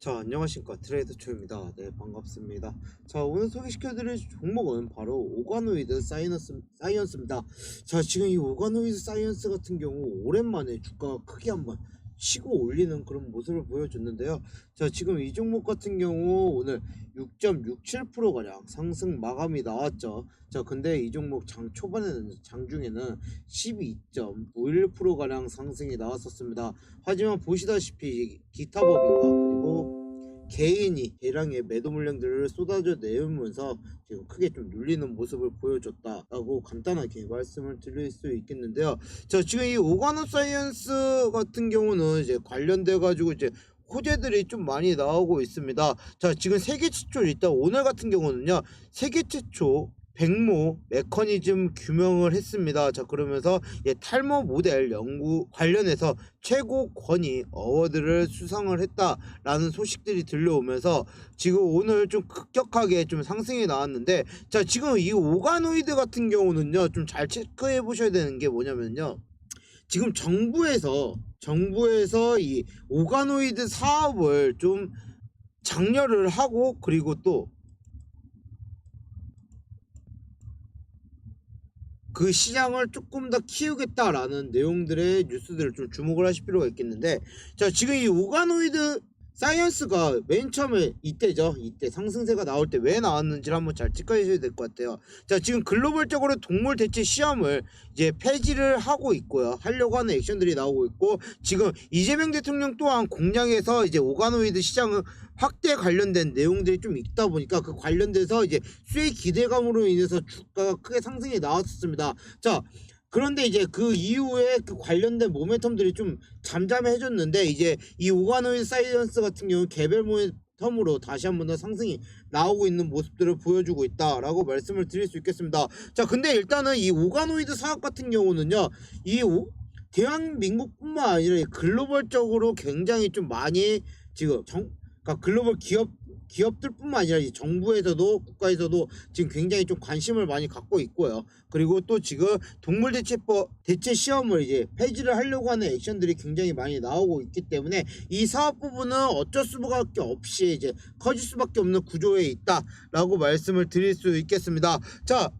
자 안녕하십니까. 트레이더 초입니다. 네 반갑습니다. 자 오늘 소개시켜드릴 종목은 바로 오가노이드 사이언스, 사이언스입니다. 자 지금 이 오가노이드 사이언스 같은 경우 오랜만에 주가가 크게 한번 치고 올리는 그런 모습을 보여줬는데요. 자 지금 이 종목 같은 경우 오늘 6.67% 가량 상승 마감이 나왔죠. 자 근데 이 종목 장 초반에는 장중에는 12.51% 가량 상승이 나왔었습니다. 하지만 보시다시피 기타 법인과 그리고 개인이 대량의 매도 물량들을 쏟아져 내면서 지금 크게 좀 눌리는 모습을 보여줬다라고 간단하게 말씀을 드릴 수 있겠는데요. 자 지금 이 오가노 사이언스 같은 경우는 이제 관련돼 가지고 이제 호재들이 좀 많이 나오고 있습니다. 자 지금 세계 최초 일단 오늘 같은 경우는요 세계 최초 백모 메커니즘 규명을 했습니다. 자 그러면서 예, 탈모 모델 연구 관련해서 최고 권위 어워드를 수상을 했다라는 소식들이 들려오면서 지금 오늘 좀 급격하게 좀 상승이 나왔는데 자 지금 이 오가노이드 같은 경우는요 좀 잘 체크해 보셔야 되는 게 뭐냐면요. 지금 정부에서 정부에서 이 오가노이드 사업을 좀 장려를 하고 그리고 또 그 시장을 조금 더 키우겠다라는 내용들의 뉴스들을 좀 주목을 하실 필요가 있겠는데 자 지금 이 오가노이드 사이언스가 맨 처음에 이때죠. 이때 상승세가 나올 때 왜 나왔는지를 한번 잘 체크하셔야 될 것 같아요. 자 지금 글로벌적으로 동물 대체 시험을 이제 폐지를 하고 있고요. 하려고 하는 액션들이 나오고 있고 지금 이재명 대통령 또한 공약에서 이제 오가노이드 시장을 확대 관련된 내용들이 좀 있다 보니까 그 관련돼서 이제 수익 기대감으로 인해서 주가가 크게 상승이 나왔었습니다. 자, 그런데 이제 그 이후에 그 관련된 모멘텀들이 좀 잠잠해졌는데 이제 이 오가노인 사이언스 같은 경우 개별 모멘텀으로 다시 한 번 더 상승이 나오고 있는 모습들을 보여주고 있다라고 말씀을 드릴 수 있겠습니다. 자, 근데 일단은 이 오가노이드 사업 같은 경우는요, 이 오, 대한민국뿐만 아니라 글로벌적으로 굉장히 좀 많이 지금 정, 그러니까 글로벌 기업 기업들뿐만 아니라 이 정부에서도 국가에서도 지금 굉장히 좀 관심을 많이 갖고 있고요. 그리고 또 지금 동물 대체법 대체 시험을 이제 폐지를 하려고 하는 액션들이 굉장히 많이 나오고 있기 때문에 이 사업 부분은 어쩔 수밖에 없이 이제 커질 수밖에 없는 구조에 있다라고 말씀을 드릴 수 있겠습니다. 자,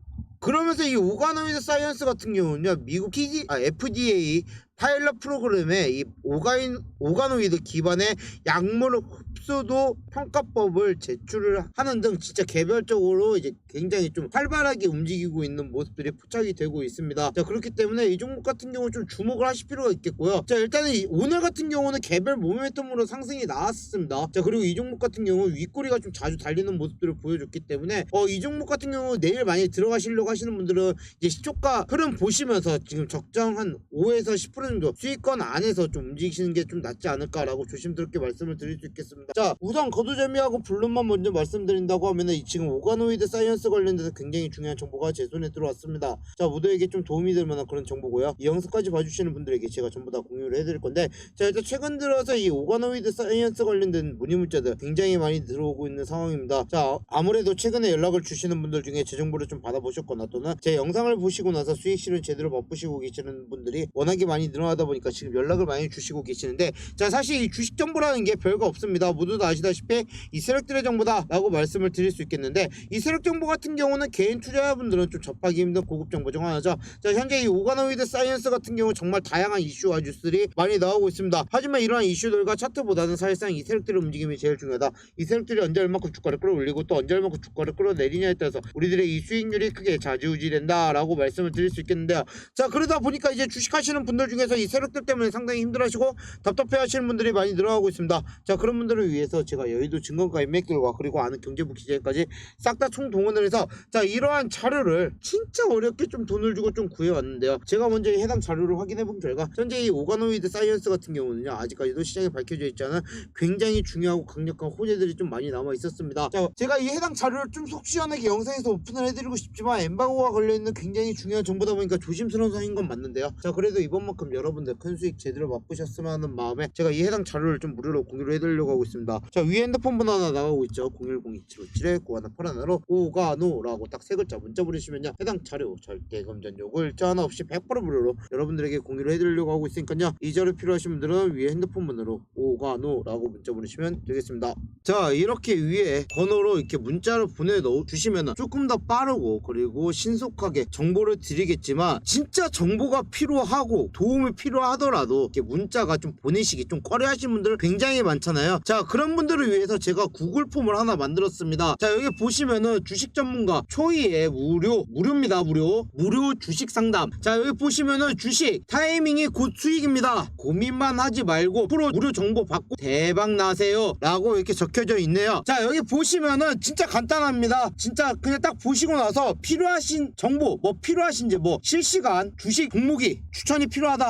그러면서 이 오가노이드 사이언스 같은 경우는요 미국 PD, 아, FDA 파일럿 프로그램에 이 오가인, 오가노이드 기반의 약물 흡수도 평가법을 제출을 하는 등 진짜 개별적으로 이제 굉장히 좀 활발하게 움직이고 있는 모습들이 포착이 되고 있습니다. 자 그렇기 때문에 이 종목 같은 경우 좀 주목을 하실 필요가 있겠고요. 자 일단은 이- 오늘 같은 경우는 개별 모멘텀으로 상승이 나왔습니다. 자 그리고 이 종목 같은 경우 윗꼬리가 좀 자주 달리는 모습들을 보여줬기 때문에 어 이 종목 같은 경우 내일 많이 들어가시려고 하시는 분들은 이제 시초가 흐름 보시면서 지금 적정한 5에서 10% 정도 수익권 안에서 좀 움직이시는 게 좀 낫지 않을까라고 조심스럽게 말씀을 드릴 수 있겠습니다. 자 우선 거두재미하고 블룸만 먼저 말씀드린다고 하면은 이 지금 오가노이드 사이언스 관련돼서 굉장히 중요한 정보가 제 손에 들어왔습니다. 자 모두에게 좀 도움이 될 만한 그런 정보고요. 이 영상까지 봐주시는 분들에게 제가 전부 다 공유를 해드릴 건데 자 일단 최근 들어서 이 오가노이드 사이언스 관련된 문의 문자들 굉장히 많이 들어오고 있는 상황입니다. 자 아무래도 최근에 연락을 주시는 분들 중에 제 정보를 좀 받아보셨거나 또는 제 영상을 보시고 나서 수익 실현 제대로 맛보시고 계시는 분들이 워낙에 많이 늘어 나다 보니까 지금 연락을 많이 주시고 계시는데 자 사실 이 주식 정보라는 게 별거 없습니다. 모두 다 아시다시피 이 세력들의 정보다라고 말씀을 드릴 수 있겠는데 이 세력 정보 같은 경우는 개인 투자자분들은 좀 접하기 힘든 고급 정보 중 하나죠. 자 현재 이 오가노이드 사이언스 같은 경우 정말 다양한 이슈와 뉴스들이 많이 나오고 있습니다. 하지만 이러한 이슈들과 차트보다는 사실상 이 세력들의 움직임이 제일 중요하다. 이 세력들이 언제 얼마큼 주가를 끌어올리고 또 언제 얼마큼 주가를 끌어내리냐에 따라서 우리들의 이 수익률이 크게 좌지우지된다라고 말씀을 드릴 수 있겠는데요. 자 그러다 보니까 이제 주식하시는 분들 중에서 이 세력들 때문에 상당히 힘들어하시고 답답해하시는 분들이 많이 늘어나고 있습니다. 자 그런 분들을 위해서 제가 여의도 증권가 인맥들과 그리고 아는 경제부 기자까지 싹 다 총동원을 해서 자 이러한 자료를 진짜 어렵게 좀 돈을 주고 좀 구해왔는데요. 제가 먼저 이 해당 자료를 확인해 본 결과 현재 이 오가노이드 사이언스 같은 경우는요 아직까지도 시장에 밝혀져 있지 않은 굉장히 중요하고 강력한 호재들이 좀 많이 남아 있었습니다. 자 제가 이 해당 자료를 좀 속 시원하게 영상에서 오픈을 해드리고 싶지만 엠바고가 걸려있는 굉장히 중요한 정보다 보니까 조심스러운 상인 건 맞는데요. 자 그래도 이번만큼 좀 여러분들 큰 수익 제대로 맛보셨으면 하는 마음에 제가 이 해당 자료를 좀 무료로 공유를 해드리려고 하고 있습니다. 자 위에 핸드폰 번호 하나 나가고 있죠. 010-2757에 9181로 오가노라고 딱 세 글자 문자 보내시면요 해당 자료 절대 검전 요구 자 하나 없이 100% 무료로 여러분들에게 공유를 해드리려고 하고 있으니까요 이 자료 필요하신 분들은 위에 핸드폰 번호로 오가노라고 문자 보내시면 되겠습니다. 자 이렇게 위에 번호로 이렇게 문자를 보내 넣어 주시면 조금 더 빠르고 그리고 신속하게 정보를 드리겠지만 진짜 정보가 필요하고 도움 이 필요하더라도 이렇게 문자가 좀 보내시기 좀 꺼려하시는 분들 굉장히 많잖아요. 자 그런 분들을 위해서 제가 구글 폼을 하나 만들었습니다. 자 여기 보시면은 주식 전문가 초이의 무료 무료입니다 무료. 무료 주식 상담. 자 여기 보시면은 주식 타이밍이 곧 수익입니다. 고민만 하지 말고 프로 무료 정보 받고 대박 나세요. 라고 이렇게 적혀져 있네요. 자 여기 보시면은 진짜 간단합니다. 진짜 그냥 딱 보시고 나서 필요하신 정보 뭐 필요하신지 뭐 실시간 주식 종목이 추천이 필요하다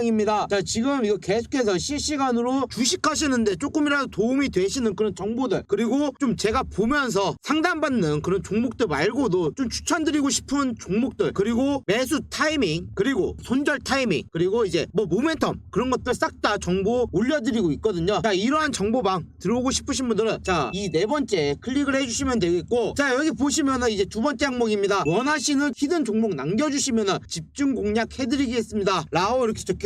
방입니다. 자 지금 이거 계속해서 실시간으로 주식하시는데 조금이라도 도움이 되시는 그런 정보들 그리고 좀 제가 보면서 상담받는 그런 종목들 말고도 좀 추천드리고 싶은 종목들 그리고 매수 타이밍 그리고 손절 타이밍 그리고 이제 뭐 모멘텀 그런 것들 싹 다 정보 올려드리고 있거든요. 자 이러한 정보방 들어오고 싶으신 분들은 자 이 네 번째 클릭을 해주시면 되겠고 자 여기 보시면은 이제 두 번째 항목입니다. 원하시는 히든 종목 남겨주시면은 집중 공략 해드리겠습니다. 라오 이렇게 적혀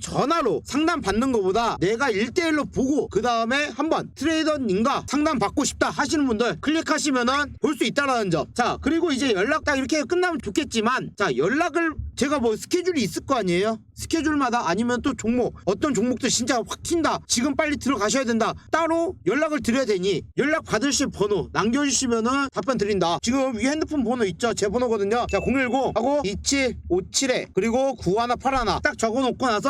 전화로 상담 받는 것보다 내가 1대1로 보고 그 다음에 한번 트레이더님과 상담 받고 싶다 하시는 분들 클릭하시면은 볼 수 있다라는 점. 자, 그리고 이제 연락 딱 이렇게 끝나면 좋겠지만, 자, 연락을 제가 뭐 스케줄이 있을 거 아니에요? 스케줄마다 아니면 또 종목, 어떤 종목도 진짜 확 튄다. 지금 빨리 들어가셔야 된다. 따로 연락을 드려야 되니, 연락 받으실 번호 남겨주시면은 답변 드린다. 지금 위 핸드폰 번호 있죠? 제 번호거든요. 자, 010 하고 2757에 그리고 9181. 딱 적어놓고 나서